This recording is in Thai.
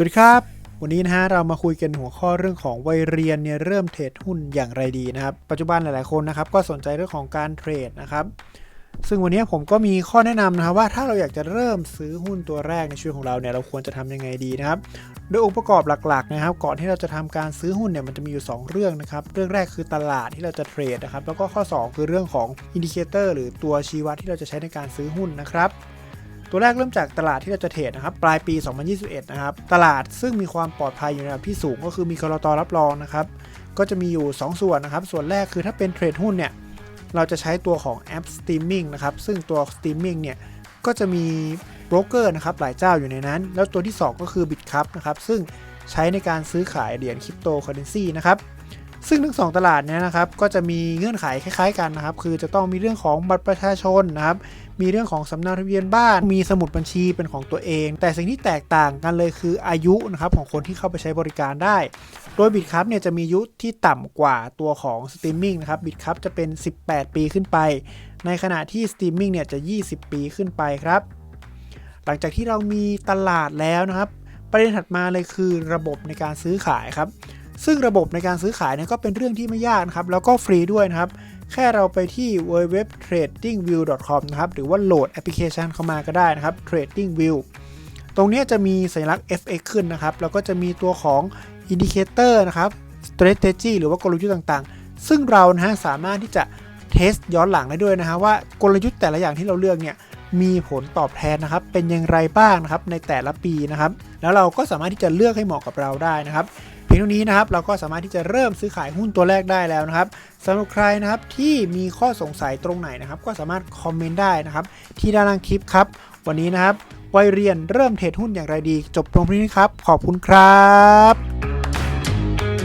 สวัสดีครับ วันนี้นะฮะเรามาคุยกันหัวข้อเรื่องของวัยเรียนเนี่ยเริ่มเทรดหุ้นอย่างไรดีนะครับ ปัจจุบันหลาย ๆ คนนะครับก็สนใจเรื่องของการเทรดนะครับ ซึ่งวันนี้ผมก็มีข้อแนะนำนะครับว่าถ้าเราอยากจะเริ่มซื้อหุ้นตัวแรกในชีวิตของเราเนี่ยเราควรจะทำยังไงดีนะครับ โดยองค์ประกอบหลัก ๆ นะครับ ก่อนที่เราจะทำการซื้อหุ้นเนี่ยมันจะมีอยู่ 2 เรื่องนะครับ เรื่องแรกคือตลาดที่เราจะเทรดนะครับ แล้วก็ข้อ 2 คือเรื่องของอินดิเคเตอร์หรือตัวชี้วัดที่เราจะใช้ในการซื้อหุ้นนะครับ ตัวแรกเริ่มจากตลาดที่เราจะเทรดนะครับปลายปี 2021 นะครับ ตลาดซึ่งมีความปลอดภัยอยู่ในระดับที่สูงก็คือมีกรตรับรองนะครับ ก็จะมีอยู่ 2 ส่วนนะครับ ส่วนแรกคือถ้าเป็นเทรดหุ้นเนี่ยเราจะใช้ตัวของแอป Streaming นะครับ ซึ่งตัว Streaming เนี่ยก็จะมีโบรกเกอร์นะครับหลายเจ้าอยู่ในนั้น แล้วตัวที่ 2 ก็คือ Bitcup นะครับซึ่งใช้ในการซื้อขายเหรียญคริปโตเคอเรนซีนะครับ ซึ่งทั้งสองตลาดเนี้นะครับก็จะมีเงื่อนไขคล้าย ๆกันนะครับ คือจะต้องมีเรื่องของบัตรประชาชนนะครับ มีเรื่องของสำเนาทะเบียนบ้าน มีสมุดบัญชีเป็นของตัวเอง แต่สิ่งที่แตกต่างกันเลยคืออายุนะครับของคนที่เข้าไปใช้บริการได้ โดยบิตคัพเนี่ยจะมีอายุที่ต่ำกว่าตัวของสตรีมมิ่งนะครับบิตคัพจะเป็น 18 ปีขึ้นไป ในขณะที่สตรีมมิ่งเนี่ยจะ 20 ปีขึ้นไปครับ หลังจากที่เรามีตลาดแล้วนะครับ ประเด็นถัดมาเลยคือระบบในการซื้อขายครับ ซึ่งระบบในการซื้อขายเนี่ยก็เป็นเรื่องที่ไม่ยากนะครับ แล้วก็ฟรีด้วยนะครับ แค่เราไปที่ www.tradingview.com นะครับ หรือว่าโหลดแอปพลิเคชันเข้ามาก็ได้นะครับ TradingView ตรงนี้จะมีสัญลักษณ์ FX ขึ้นนะครับ แล้วก็จะมีตัวของ Indicator นะครับ Strategy หรือว่ากลยุทธ์ต่างๆ ซึ่งเรานะฮะสามารถที่จะเทสย้อนหลังได้ด้วยนะฮะว่ากลยุทธ์แต่ละอย่างที่เราเลือกเนี่ยมีผลตอบแทนนะครับ เป็นอย่างไรบ้างนะครับในแต่ละปีนะครับ แล้วเราก็สามารถที่จะเลือกให้เหมาะกับเราได้นะครับ พียงเท่านี้นะครับเราก็สามารถที่จะเริ่มซื้อขายหุ้นตัวแรกได้แล้วนะครับสำหรับใครนะครับที่มีข้อสงสัยตรงไหนนะครับ ก็สามารถคอมเมนต์ได้นะครับที่ด้านล่างคลิปครับ วันนี้นะครับวัยเรียนเริ่มเทรดหุ้นอย่างไรดี จบตรงนี้ครับ ขอบคุณครับ